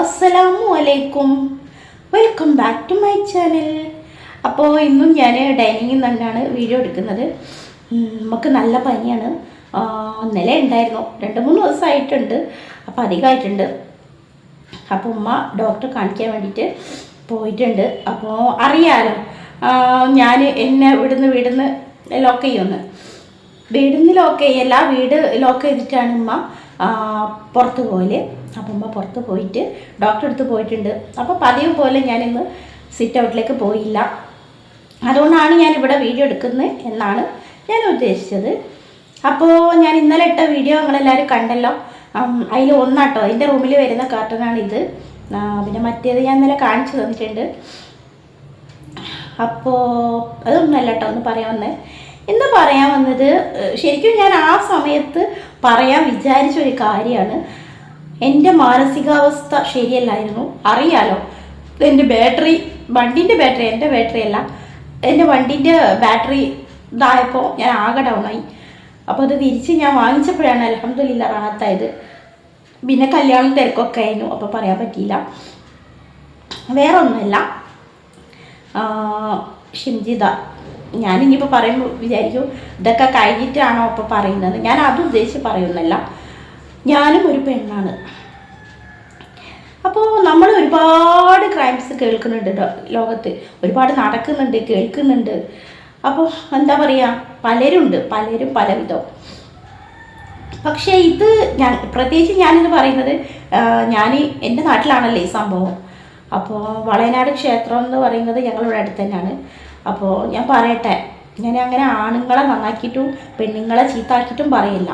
അസ്സലാമു അലൈക്കും. Welcome back to my channel അപ്പോൾ ഇന്നും ഞാൻ ഡൈനിങ്ങിൽ നിന്നാണ് വീഡിയോ എടുക്കുന്നത്. നമുക്ക് നല്ല പനിയാണ്. ഇന്നലെ ഉണ്ടായിരുന്നു. രണ്ട് മൂന്ന് ദിവസമായിട്ടുണ്ട്. അപ്പോൾ അധികമായിട്ടുണ്ട്. അപ്പോൾ ഉമ്മ ഡോക്ടറെ കാണിക്കാൻ വേണ്ടിയിട്ട് പോയിട്ടുണ്ട്. അപ്പോൾ അറിയാലോ ഞാൻ എന്നെ ഇവിടുന്ന് വീടുന്ന് ലോക്ക് ചെയ്യുമെന്ന് വീടിന്ന് ലോക്ക് ചെയ്യല്ല വീട് ലോക്ക് ചെയ്തിട്ടാണ് ഉമ്മ പുറത്ത് പോലെ അപ്പം അമ്മ പുറത്ത് പോയിട്ട് ഡോക്ടറെ അടുത്ത് പോയിട്ടുണ്ട്. അപ്പോൾ പതിവ് പോലെ ഞാനിന്ന് സിറ്റ് ഔട്ടിലേക്ക് പോയില്ല. അതുകൊണ്ടാണ് ഞാൻ ഇവിടെ വീഡിയോ എടുക്കുന്നത് എന്നാണ് ഞാൻ ഉദ്ദേശിച്ചത്. അപ്പോൾ ഞാൻ ഇന്നലെ ഇട്ട വീഡിയോ നിങ്ങളെല്ലാവരും കണ്ടല്ലോ. അതിൽ ഒന്നാട്ടോ. എന്റെ റൂമിൽ വരുന്ന കാർട്ടനാണ് ഇത്. പിന്നെ മറ്റേത് ഞാൻ ഇന്നലെ കാണിച്ചു തന്നിട്ടുണ്ട്. അപ്പോൾ അതൊന്നല്ല കേട്ടോ ഒന്ന് പറയാൻ ഇന്ന് പറയാൻ വന്നത് ശരിക്കും ഞാൻ ആ സമയത്ത് പറയാൻ വിചാരിച്ച ഒരു കാര്യമാണ്. എന്റെ മാനസികാവസ്ഥ ശരിയല്ലായിരുന്നു. അറിയാലോ എന്റെ ബാറ്ററി വണ്ടിന്റെ ബാറ്ററി എന്റെ ബാറ്ററി അല്ല എന്റെ വണ്ടിന്റെ ബാറ്ററി ഇതായപ്പോൾ ഞാൻ ആകെ ഡൗണായി. അപ്പോൾ അത് തിരിച്ച് ഞാൻ വാങ്ങിച്ചപ്പോഴാണ് അലഹമ്മദില്ല റാഹത്തായത്. പിന്നെ കല്യാണം തിരക്കൊക്കെ ആയിരുന്നു അപ്പോൾ പറയാൻ പറ്റിയില്ല. വേറൊന്നുമല്ല ആ, ഷിംജിത ഞാനിനിയിപ്പോൾ പറയുമ്പോൾ വിചാരിക്കും ഇതൊക്കെ കഴിഞ്ഞിട്ടാണോ ഇപ്പോൾ പറയുന്നത്? ഞാൻ അത് ഉദ്ദേശിച്ച് പറയുന്നല്ല ഞാനും ഒരു പെണ്ണാണ്. അപ്പോൾ നമ്മൾ ഒരുപാട് ക്രൈംസ് കേൾക്കുന്നുണ്ട് ലോകത്ത്. ഒരുപാട് നടക്കുന്നുണ്ട് കേൾക്കുന്നുണ്ട്. അപ്പോൾ എന്താ പറയുക പലരുണ്ട്. പലരും പലവിധം. പക്ഷേ ഇത് ഞാൻ പ്രത്യേകിച്ച് ഞാനിത് പറയുന്നത് ഞാൻ എന്റെ നാട്ടിലാണല്ലോ ഈ സംഭവം. അപ്പോൾ വളയനാട് ക്ഷേത്രം എന്ന് പറയുന്നത് ഞങ്ങളിവിടെ അടുത്ത് തന്നെയാണ്. അപ്പോൾ ഞാൻ പറയട്ടെ ഞാൻ അങ്ങനെ ആണുങ്ങളെ നന്നാക്കിയിട്ടും പെണ്ണുങ്ങളെ ചീത്താക്കിയിട്ടും പറയില്ല.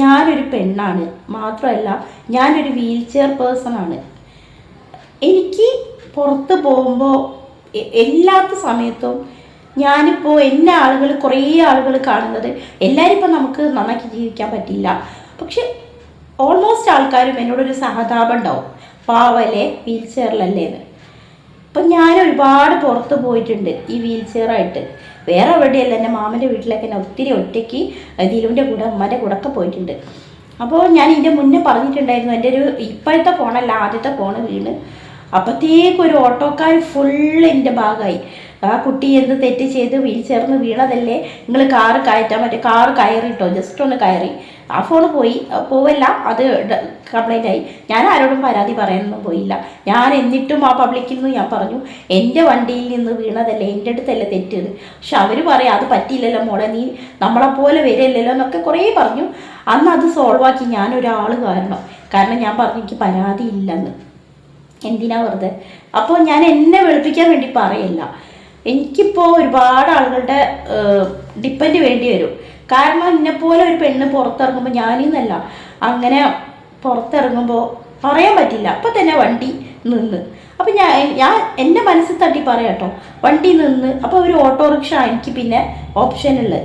ഞാനൊരു പെണ്ണാണ് മാത്രമല്ല ഞാനൊരു വീൽ ചെയർ പേഴ്സണാണ് എനിക്ക് പുറത്ത് പോകുമ്പോൾ എല്ലാത്ത സമയത്തും ഞാനിപ്പോൾ എന്നെ ആളുകൾ കുറേ ആളുകൾ കാണുന്നത് എല്ലാവരും ഇപ്പം നമുക്ക് നന്നാക്കി ജീവിക്കാൻ പറ്റില്ല. പക്ഷെ ഓൾമോസ്റ്റ് ആൾക്കാരും എന്നോടൊരു സഹതാപം ഉണ്ടാവും. പാവല്ലേ വീൽ ചെയറിലല്ലേ ഇപ്പം ഞാൻ ഒരുപാട് പുറത്ത് പോയിട്ടുണ്ട് ഈ വീൽ ചെയറായിട്ട് വേറെ എവിടെയല്ല എന്റെ മാമന്റെ വീട്ടിലൊക്കെ ഞാൻ ഒത്തിരി ഒറ്റയ്ക്ക് ദിലുവിന്റെ കൂടെ അമ്മന്റെ കൂടെ ഒക്കെ പോയിട്ടുണ്ട്. അപ്പോൾ ഞാൻ ഇതിന്റെ മുന്നേ പറഞ്ഞിട്ടുണ്ടായിരുന്നു എന്റെ ഒരു ഇപ്പോഴത്തെ ഫോണല്ല ആദ്യത്തെ ഫോണ് വീണ്. അപ്പോഴത്തേക്കൊരു ഓട്ടോക്കാർ ഫുള്ള് എന്റെ ഭാഗമായി ആ കുട്ടി എന്ത് തെറ്റ് ചെയ്ത് വീൽ ചേർന്ന് വീണതല്ലേ? നിങ്ങൾ കാറ് കയറ്റാൻ മറ്റേ കാറ് കയറിട്ടോ? ജസ്റ്റ് ഒന്ന് കയറി. ആ ഫോൺ പോയി. പോവല്ല. അത് കംപ്ലൈന്റ് ആയി. ഞാൻ ആരോടും പരാതി പറയാനൊന്നും പോയില്ല. ഞാൻ എന്നിട്ടും ആ പബ്ലിക്കിൽ നിന്ന് ഞാൻ പറഞ്ഞു എന്റെ വണ്ടിയിൽ നിന്ന് വീണതല്ലേ? എന്റെ അടുത്തല്ലേ തെറ്റത് പക്ഷെ അവർ പറയാം അത് പറ്റിയില്ലല്ലോ മോളെ. നീ നമ്മളെപ്പോലെ വരില്ലല്ലോ എന്നൊക്കെ കുറേ പറഞ്ഞു. അന്ന് അത് സോൾവ് ആക്കി ഞാനൊരാൾ കാരണം. കാരണം ഞാൻ പറഞ്ഞു എനിക്ക് പരാതി ഇല്ലെന്ന്. എന്തിനാ വെറുതെ? അപ്പോൾ ഞാൻ എന്നെ വെളുപ്പിക്കാൻ വേണ്ടി പറയില്ല. എനിക്കിപ്പോൾ ഒരുപാട് ആളുകളുടെ ഡിപ്പെൻഡ് വേണ്ടി വരും. കാരണം എന്നെപ്പോലെ ഒരു പെണ്ണ് പുറത്തിറങ്ങുമ്പോൾ ഞാനിന്നല്ല. അങ്ങനെ പുറത്തിറങ്ങുമ്പോൾ പറയാൻ പറ്റില്ല. അപ്പം തന്നെ വണ്ടി നിന്ന്. അപ്പം ഞാൻ ഞാൻ എന്റെ മനസ്സിൽ തട്ടി പറയാട്ടോ വണ്ടി നിന്ന്. അപ്പോൾ ഒരു ഓട്ടോറിക്ഷ എനിക്ക് പിന്നെ ഓപ്ഷനുള്ളത്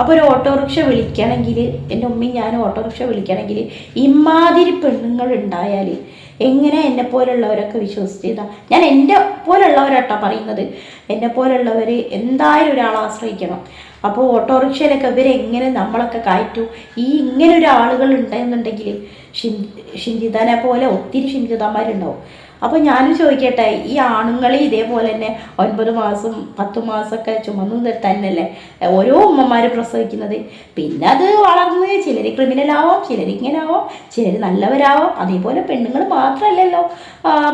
അപ്പോൾ ഒരു ഓട്ടോറിക്ഷ വിളിക്കണമെങ്കിൽ എന്റെ ഉമ്മയും ഞാനും ഓട്ടോറിക്ഷ വിളിക്കണമെങ്കിൽ ഇമാതിരി പെണ്ണുങ്ങൾ ഉണ്ടായാൽ എങ്ങനെ എന്നെ പോലുള്ളവരൊക്കെ വിശ്വസിച്ചതാ. ഞാൻ എന്റെ പോലുള്ളവരാട്ടോ പറയുന്നത്. എന്നെ പോലുള്ളവർ എന്തായാലും ഒരാളെ ആശ്രയിക്കണം. അപ്പോൾ ഓട്ടോറിക്ഷയിലൊക്കെ ഇവരെങ്ങനെ നമ്മളൊക്കെ കയറ്റു? ഈ ഇങ്ങനെ ഒരു ആളുകൾ ഉണ്ടെന്നുണ്ടെങ്കിൽ ഷിൻ ഷിൻജിതാനെ പോലെ ഒത്തിരി ഷിഞ്ചിതന്മാരുണ്ടാവും അപ്പോൾ ഞാനും ചോദിക്കട്ടെ ഈ ആണുങ്ങളെ ഇതേപോലെ തന്നെ ഒൻപത് മാസം പത്ത് മാസമൊക്കെ ചുമന്ന് തന്നെയല്ലേ? ഓരോ ഉമ്മമാർ പ്രസവിക്കുന്നത്. പിന്നെ അത് വളർന്ന് ചിലർ ക്രിമിനലാവാം ചിലർ ഇങ്ങനെ ആവാം ചിലർ നല്ലവരാവാം. അതേപോലെ പെണ്ണുങ്ങൾ മാത്രമല്ലല്ലോ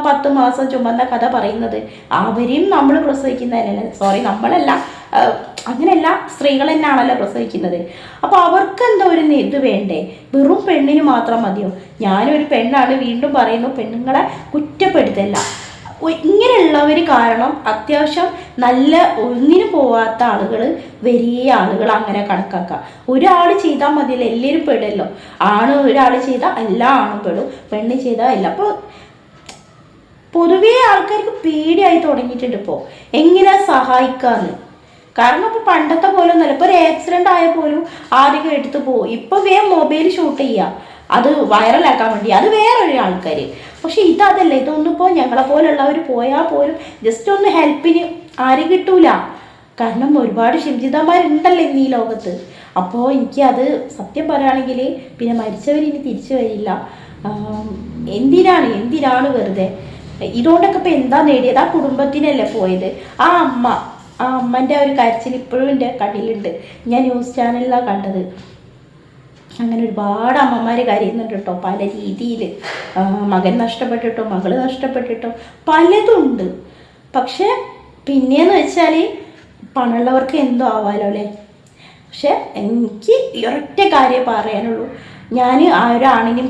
പത്ത് മാസം ചുമന്ന കഥ പറയുന്നത്. അവരെയും നമ്മൾ പ്രസവിക്കുന്നതല്ലേ? സോറി നമ്മളല്ല. അങ്ങനെയല്ല സ്ത്രീകൾ തന്നെയാണല്ലോ പ്രസവിക്കുന്നത്. അപ്പോൾ അവർക്ക് എന്തോ ഒരു ഇത് വേണ്ടേ? വെറും പെണ്ണിന് മാത്രം മതിയോ? ഞാനൊരു പെണ്ണാണ് വീണ്ടും പറയുന്നു പെണ്ണുങ്ങളെ കുറ്റപ്പെടുത്തല്ല. ഇങ്ങനെയുള്ളവർ കാരണം അത്യാവശ്യം നല്ല ഒന്നിനു പോവാത്ത ആളുകൾ വലിയ ആളുകൾ അങ്ങനെ കണക്കാക്കുക. ഒരാൾ ചെയ്താൽ മതിയല്ലോ എല്ലാവരും പെടുമല്ലോ ആണ് ഒരാൾ ചെയ്താൽ എല്ലാ ആണും പെടും പെണ്ണ് ചെയ്താൽ എല്ലാം. അപ്പോൾ പൊതുവേ ആൾക്കാർക്ക് പേടിയായി തുടങ്ങിയിട്ടുണ്ട് ഇപ്പോൾ എങ്ങനെ സഹായിക്കാന്ന്? കാരണം ഇപ്പോൾ പണ്ടത്തെ പോലെ ഒന്നുമല്ല ഇപ്പോൾ ഒരു ആക്സിഡന്റ് ആയ പോലും ആരെയും എടുത്ത് പോകും ഇപ്പോൾ വേഗം മൊബൈൽ ഷൂട്ട് ചെയ്യുക അത് വൈറലാക്കാൻ വേണ്ടി. അത് വേറൊരു ആൾക്കാർ പക്ഷെ ഇതതല്ല ഇതൊന്നും ഇപ്പോൾ ഞങ്ങളെ പോലുള്ളവർ പോയാൽ പോലും ജസ്റ്റ് ഒന്ന് ഹെൽപ്പിന് ആരും കിട്ടൂല. കാരണം ഒരുപാട് ശിംജിതന്മാരുണ്ടല്ലോ ഇന്ന് ഈ ലോകത്ത്. അപ്പോൾ എനിക്ക് അത് സത്യം പറയുകയാണെങ്കിൽ പിന്നെ മരിച്ചവർ ഇനി തിരിച്ചു വരില്ല. എന്തിനാണ്? എന്തിനാണ് വെറുതെ? ഇതുകൊണ്ടൊക്കെ ഇപ്പം എന്താ നേടിയത്? ആ കുടുംബത്തിനല്ലേ പോയത്? ആ അമ്മ ആ അമ്മന്റെ ഒരു കരച്ചിൽ ഇപ്പോഴും എന്റെ കണ്ണിലുണ്ട്. ഞാൻ ന്യൂസ് ചാനലിലാണ് കണ്ടത്. അങ്ങനെ ഒരുപാട് അമ്മമാർ കരയുന്നുണ്ട് കേട്ടോ പല രീതിയിൽ മകൻ നഷ്ടപ്പെട്ടിട്ടോ മകൾ നഷ്ടപ്പെട്ടിട്ടോ പലതുണ്ട്. പക്ഷേ പിന്നെയെന്ന് വെച്ചാൽ പണമുള്ളവർക്ക് എന്തോ ആവാലോ അല്ലേ? പക്ഷെ എനിക്ക് ഒരൊറ്റ കാര്യം പറയാനുള്ളൂ. ഞാൻ ആ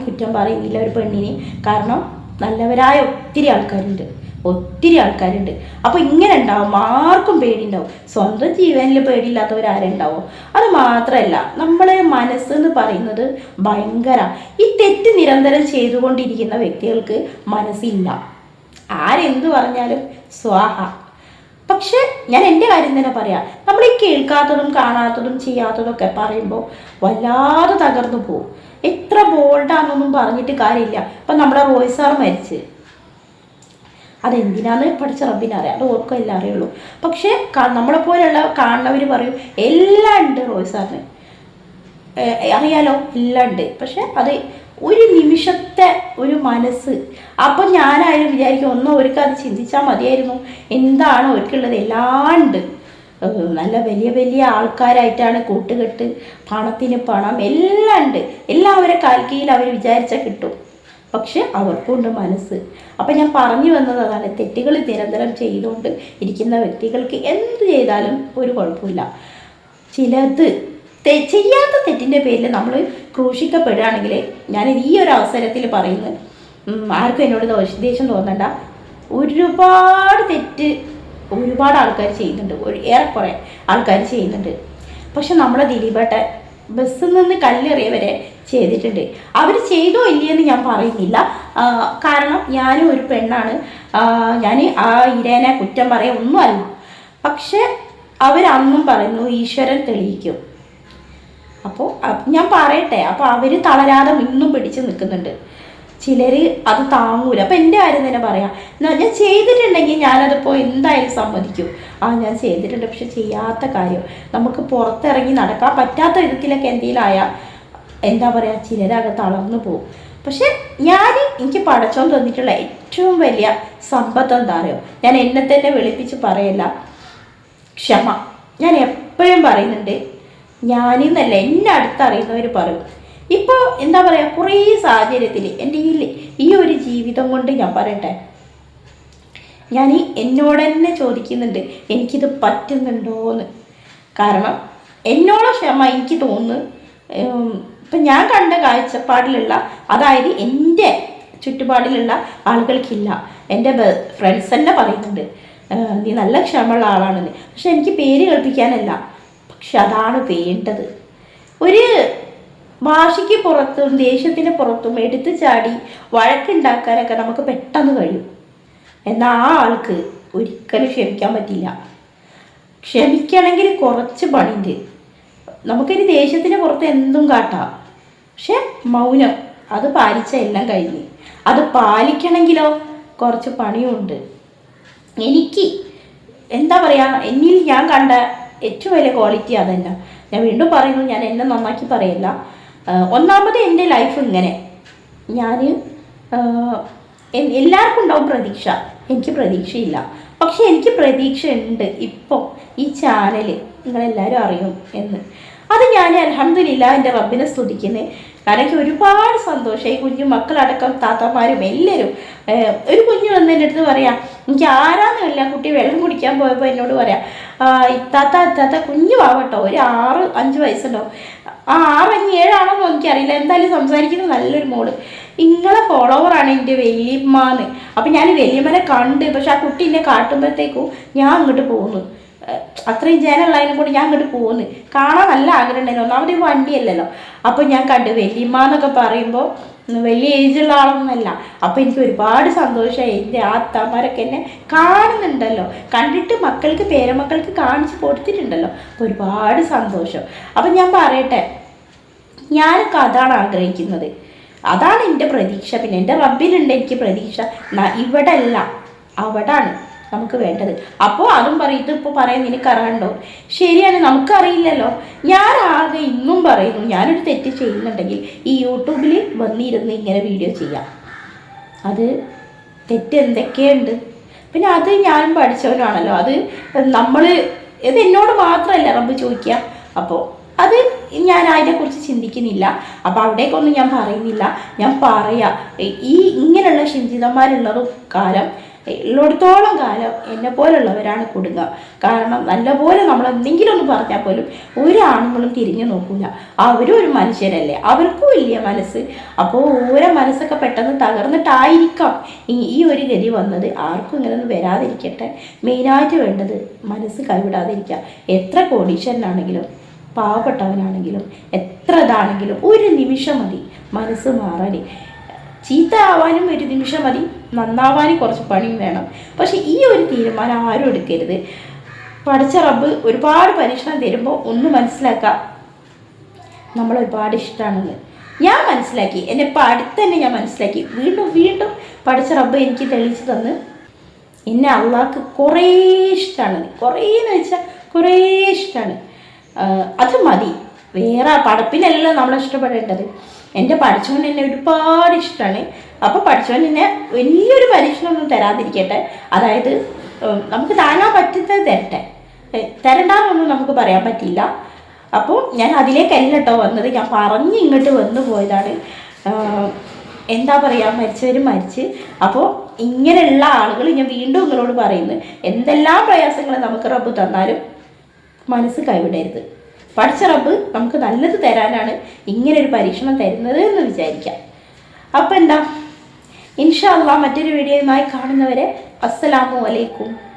കുറ്റം പറയുന്നില്ല ഒരു പെണ്ണിനെയും. കാരണം നല്ലവരായ ഒത്തിരി ആൾക്കാരുണ്ട്. ഒത്തിരി ആൾക്കാരുണ്ട്. അപ്പോൾ ഇങ്ങനെ ഉണ്ടാവും ആർക്കും പേടിയുണ്ടാവും. സ്വന്തം ജീവനിൽ പേടിയില്ലാത്തവരാരുണ്ടാവും അത് മാത്രമല്ല നമ്മളെ മനസ്സ് എന്ന് പറയുന്നത് ഭയങ്കര ഈ തെറ്റ് നിരന്തരം ചെയ്തുകൊണ്ടിരിക്കുന്ന വ്യക്തികൾക്ക് മനസ്സില്ല. ആരെന്ത് പറഞ്ഞാലും സ്വാഹ. പക്ഷെ ഞാൻ എന്റെ കാര്യം തന്നെ പറയാം. നമ്മൾ ഈ കേൾക്കാത്തതും കാണാത്തതും ചെയ്യാത്തതും ഒക്കെ പറയുമ്പോൾ വല്ലാതെ തകർന്നു പോകും എത്ര ബോൾഡാണെന്നൊന്നും പറഞ്ഞിട്ട് കാര്യമില്ല. ഇപ്പം നമ്മുടെ റോയ് സാർ മരിച്ച്. അതെന്തിനാന്ന് പഠിച്ച റബ്ബിനറിയാം അത് ഓർക്കും എല്ലാം അറിയുള്ളൂ. പക്ഷേ നമ്മളെ പോലെയുള്ള കാണുന്നവർ പറയും എല്ലാം ഉണ്ട് റോയ് സാറിന്. അറിയാലോ? എല്ലാം ഉണ്ട്. പക്ഷെ അത് ഒരു നിമിഷത്തെ ഒരു മനസ്സ്. അപ്പം ഞാനായാലും വിചാരിക്കും ഒന്നും അവർക്ക് അത് ചിന്തിച്ചാൽ മതിയായിരുന്നു. എന്താണ് അവർക്കുള്ളത്? എല്ലാം ഉണ്ട്. നല്ല വലിയ വലിയ ആൾക്കാരായിട്ടാണ് കൂട്ടുകെട്ട് പണത്തിന് പണം എല്ലാം ഉണ്ട്. എല്ലാവരെ കാൽക്കീയിൽ അവർ വിചാരിച്ചാൽ കിട്ടും. പക്ഷെ അവർക്കുണ്ട് മനസ്സ്. അപ്പം ഞാൻ പറഞ്ഞു വന്നത് അതാണ് തെറ്റുകൾ നിരന്തരം ചെയ്തുകൊണ്ട് ഇരിക്കുന്ന വ്യക്തികൾക്ക് എന്ത് ചെയ്താലും ഒരു കുഴപ്പമില്ല. ചിലത് ചെയ്യാത്ത തെറ്റിന്റെ പേരിൽ നമ്മൾ ക്രൂശിക്കപ്പെടുകയാണെങ്കിൽ ഞാൻ ഈ ഒരു അവസരത്തിൽ പറയുന്നത് ആർക്കും എന്നോട് ദോഷ- തോന്നണ്ട. ഒരുപാട് തെറ്റ് ഒരുപാട് ആൾക്കാർ ചെയ്യുന്നുണ്ട്. ഏറെക്കുറെ ആൾക്കാർ ചെയ്യുന്നുണ്ട്. പക്ഷെ നമ്മളെ ദിലീപട്ടെ ബസ്സിൽ നിന്ന് കല്ലെറിയവരെ ചെയ്തിട്ടുണ്ട്. അവർ ചെയ്തോ ഇല്ലയെന്ന് ഞാൻ പറയുന്നില്ല. കാരണം ഞാനും ഒരു പെണ്ണാണ്. ഞാൻ ആ ഇരേനെ കുറ്റം പറയാൻ ഒന്നുമല്ല. പക്ഷെ അവരന്നും പറയുന്നു ഈശ്വരൻ തെളിയിക്കും. അപ്പോൾ ഞാൻ പറയട്ടെ. അപ്പോൾ അവർ തളരാതെ ഇന്നും പിടിച്ച് നിൽക്കുന്നുണ്ട്. ചിലർ അത് താങ്ങൂല. അപ്പം എന്റെ കാര്യം തന്നെ പറയാം. എന്നാൽ ഞാൻ ചെയ്തിട്ടുണ്ടെങ്കിൽ ഞാനതിപ്പോൾ എന്തായാലും സമ്മതിക്കും. ആ ഞാൻ ചെയ്തിട്ടുണ്ട്. പക്ഷെ ചെയ്യാത്ത കാര്യം. നമുക്ക് പുറത്തിറങ്ങി നടക്കാൻ പറ്റാത്ത വിധത്തിലൊക്കെ എന്തെങ്കിലും ആയാൽ എന്താ പറയുക ചിലരകെ തളർന്നു പോകും. പക്ഷെ ഞാൻ എനിക്ക് പഠിച്ചോന്ന് തന്നിട്ടുള്ള ഏറ്റവും വലിയ സമ്പത്ത് എന്താ അറിയോ? ഞാൻ എന്നെ തന്നെ വെളുപ്പിച്ച് പറയല്ല. ക്ഷമ. ഞാൻ എപ്പോഴും പറയുന്നുണ്ട് ഞാനിന്നല്ല എന്നെ അടുത്തറിയുന്നവർ പറയും. ഇപ്പോൾ എന്താ പറയുക കുറേ സാഹചര്യത്തിൽ എന്റെ ഈ ഈ ഒരു ജീവിതം കൊണ്ട് ഞാൻ പറയട്ടെ. ഞാൻ എന്നോട് തന്നെ ചോദിക്കുന്നുണ്ട് എനിക്കിത് പറ്റുന്നുണ്ടോയെന്ന് കാരണം എന്നോട് ക്ഷമ എനിക്ക് തോന്നുന്നു ഉം, ഇപ്പം ഞാൻ കണ്ട കാഴ്ചപ്പാടിലുള്ള അതായത് എന്റെ ചുറ്റുപാടിലുള്ള ആളുകൾക്കില്ല. എന്റെ ഫ്രണ്ട്സ് തന്നെ പറയുന്നുണ്ട് നീ നല്ല ക്ഷമമുള്ള ആളാണെന്ന്. പക്ഷെ എനിക്ക് പേര് കേൾപ്പിക്കാനല്ല. പക്ഷെ അതാണ് വേണ്ടത്. ഒരു ഭാഷയ്ക്ക് പുറത്തും ദേഷ്യത്തിന് പുറത്തും എടുത്തു ചാടി വഴക്കുണ്ടാക്കാനൊക്കെ നമുക്ക് പെട്ടെന്ന് കഴിയും. എന്നാൽ ആ ആൾക്ക് ഒരിക്കലും ക്ഷമിക്കാൻ പറ്റില്ല. ക്ഷമിക്കണമെങ്കിൽ കുറച്ച് പണിയുണ്ട്. നമുക്കൊരു ദേഷ്യത്തിന് പുറത്ത് എന്തും കാട്ടാം. പക്ഷെ മൗനം. അത് പാലിച്ച എല്ലാം കഴിഞ്ഞ്. അത് പാലിക്കണമെങ്കിലോ? കുറച്ച് പണിയുണ്ട്. എനിക്ക് എന്താ പറയുക എന്നിൽ ഞാൻ കണ്ട ഏറ്റവും വലിയ ക്വാളിറ്റി അതല്ല. ഞാൻ വീണ്ടും പറയുന്നു ഞാൻ എന്നെ നന്നാക്കി പറയില്ല. ഒന്നാമത് എന്റെ ലൈഫ് ഇങ്ങനെ. ഞാൻ എല്ലാവർക്കും ഉണ്ടാവും പ്രതീക്ഷ. എനിക്ക് പ്രതീക്ഷയില്ല. പക്ഷെ എനിക്ക് പ്രതീക്ഷ ഉണ്ട് ഇപ്പോൾ ഈ ചാനൽ നിങ്ങളെല്ലാവരും അറിയും എന്ന്. അത് ഞാൻ അലഹമില്ല എന്റെ റബ്ബിനെ സ്തുതിക്കുന്നത് കാരണം എനിക്ക് ഒരുപാട് സന്തോഷം. ഈ കുഞ്ഞു മക്കളടക്കം താത്തമാരും എല്ലാവരും ഒരു കുഞ്ഞു വന്ന് എന്റെ അടുത്ത് പറയാം എനിക്ക് ആരാന്നുമില്ല കുട്ടി വെള്ളം കുടിക്കാൻ പോയപ്പോൾ എന്നോട് പറയാം "ആ, ഇത്താത്ത ഇത്താത്ത കുഞ്ഞു ആവട്ടോ ഒരു ആറ് അഞ്ച് വയസ്സുണ്ടോ ആ ആറ് അഞ്ച് ഏഴാണോന്ന് എനിക്കറിയില്ല. എന്തായാലും സംസാരിക്കുന്നത് നല്ലൊരു മോൾ. ഇങ്ങളെ ഫോളോവറാണ് എന്റെ വലിയമ്മന്ന്. അപ്പം ഞാൻ വലിയമ്മനെ കണ്ട് പക്ഷെ ആ കുട്ടി എന്നെ കാട്ടുമ്പോഴത്തേക്കും ഞാൻ അങ്ങോട്ട് പോകുന്നു അത്രയും ജനമുള്ളതിനെ കൂടി ഞാൻ അങ്ങോട്ട് പോകുന്നു കാണാൻ നല്ല ആഗ്രഹം ഉണ്ടായിരുന്നു. ഒന്നാമത് വണ്ടിയല്ലല്ലോ. അപ്പോൾ ഞാൻ കണ്ട് വലിയമ്മ എന്നൊക്കെ പറയുമ്പോൾ വലിയ ഏജുള്ള ആളൊന്നുമല്ല. അപ്പോൾ എനിക്ക് ഒരുപാട് സന്തോഷമായി എന്റെ ആ എന്നെ കാണുന്നുണ്ടല്ലോ. കണ്ടിട്ട് മക്കൾക്ക് പേരമക്കൾക്ക് കാണിച്ച് കൊടുത്തിട്ടുണ്ടല്ലോ. അപ്പോൾ ഒരുപാട് സന്തോഷം. അപ്പം ഞാൻ പറയട്ടെ ഞാനൊക്കെ അതാണ് ആഗ്രഹിക്കുന്നത്. അതാണ് എന്റെ പ്രതീക്ഷ. പിന്നെ എന്റെ റബ്ബിലുണ്ട് എനിക്ക് പ്രതീക്ഷ. ഇവിടെ അല്ല അവിടാണ് നമുക്ക് വേണ്ടത്. അപ്പോൾ അതും പറയും ഇതിപ്പോൾ പറയാൻ നിനക്കറിയണ്ടോ ശരിയാണ് നമുക്കറിയില്ലല്ലോ. ഞാൻ ആകെ ഇന്നും പറയുന്നു ഞാനൊരു തെറ്റ് ചെയ്യുന്നുണ്ടെങ്കിൽ ഈ യൂട്യൂബിൽ വന്നിരുന്ന് ഇങ്ങനെ വീഡിയോ ചെയ്യാം. അത് തെറ്റ് എന്തൊക്കെയുണ്ട്? പിന്നെ അത് ഞാനും പഠിച്ചവനാണല്ലോ അത് നമ്മൾ ഇത് എന്നോട് മാത്രമല്ല റബ്ബ് ചോദിക്കുക. അപ്പോൾ അത് ഞാൻ അതിനെക്കുറിച്ച് ചിന്തിക്കുന്നില്ല. അപ്പോൾ അവിടേക്കൊന്നും ഞാൻ പറയുന്നില്ല. ഞാൻ പറയാം ഈ ഇങ്ങനെയുള്ള ഷിഞ്ചിതന്മാരുള്ളതും കാലം ഉള്ളിടത്തോളം കാലം എന്നെ പോലുള്ളവരാണ് കൊടുക്കുക കാരണം നല്ലപോലെ നമ്മൾ എന്തെങ്കിലും ഒന്ന് പറഞ്ഞാൽ പോലും ഒരാണുങ്ങളും തിരിഞ്ഞു നോക്കില്ല അവരും ഒരു മനുഷ്യരല്ലേ. അവർക്കും വലിയ മനസ്സ്. അപ്പോൾ ഓരോ മനസ്സൊക്കെ പെട്ടെന്ന് തകർന്നിട്ടായിരിക്കാം ഈ ഈ ഒരു ഗതി വന്നത്. ആർക്കും ഇങ്ങനെയൊന്നും വരാതിരിക്കട്ടെ. മെയിനായിട്ട് വേണ്ടത് മനസ്സ് കൈവിടാതിരിക്കുക എത്ര കോടീശ്വരനാണെങ്കിലും പാവപ്പെട്ടവനാണെങ്കിലും എത്ര ഇതാണെങ്കിലും ഒരു നിമിഷം മതി. മനസ്സ് മാറാൻ. ചീത്ത ആവാനും ഒരു നിമിഷം മതി. നന്നാവാനും കുറച്ച് പണിയും വേണം. പക്ഷെ ഈ ഒരു തീരുമാനം ആരും എടുക്കരുത്. പഠിച്ച റബ്ബ് ഒരുപാട് പരീക്ഷണം തരുമ്പോൾ ഒന്ന് മനസ്സിലാക്കാം. നമ്മൾ ഒരുപാട് ഇഷ്ടമാണെന്ന് ഞാൻ മനസ്സിലാക്കി. എന്നെ പഠിത്തന്നെ തന്നെ ഞാൻ മനസ്സിലാക്കി. വീണ്ടും വീണ്ടും പഠിച്ച റബ്ബ് എനിക്ക് തെളിയിച്ചു തന്ന് എന്നെ അള്ളാഹ്ക്ക് കുറേ ഇഷ്ടമാണ് കുറേ എന്ന് വെച്ചാൽ കുറേ ഇഷ്ടമാണ് അത് മതി. വേറെ പടപ്പിനല്ല നമ്മൾ ഇഷ്ടപ്പെടേണ്ടത്. എന്റെ പഠിച്ചവൻ എന്നെ ഒരുപാട് ഇഷ്ടമാണ് അപ്പോൾ പഠിച്ചവൻ എന്നെ വലിയൊരു പരീക്ഷണമൊന്നും തരാതിരിക്കട്ടെ. അതായത് നമുക്ക് താങ്ങാൻ പറ്റുന്നത് തരട്ടെ. തരണ്ടാന്നൊന്നും നമുക്ക് പറയാൻ പറ്റില്ല. അപ്പോൾ ഞാൻ അതിലേക്കല്ല കേട്ടോ വന്നത്. ഞാൻ പറഞ്ഞ് ഇങ്ങോട്ട് വന്നു പോയതാണ്. എന്താ പറയുക മരിച്ചവർ മരിച്ച്. അപ്പോൾ ഇങ്ങനെയുള്ള ആളുകൾ ഞാൻ വീണ്ടും നിങ്ങളോട് പറയുന്നു. എന്തെല്ലാം പ്രയാസങ്ങൾ നമുക്ക് റബ്ബ് തന്നാലും മനസ്സ് കൈവിടരുത്. പഠിച്ചറപ്പ് നമുക്ക് നല്ലത് തരാനാണ് ഇങ്ങനെ ഒരു പരീക്ഷണം തരുന്നത് എന്ന് വിചാരിക്കാം. അപ്പം എന്താ ഇൻഷാ മറ്റൊരു വീഡിയോയുമായി കാണുന്നവരെ അസ്സലാമു അലൈക്കും.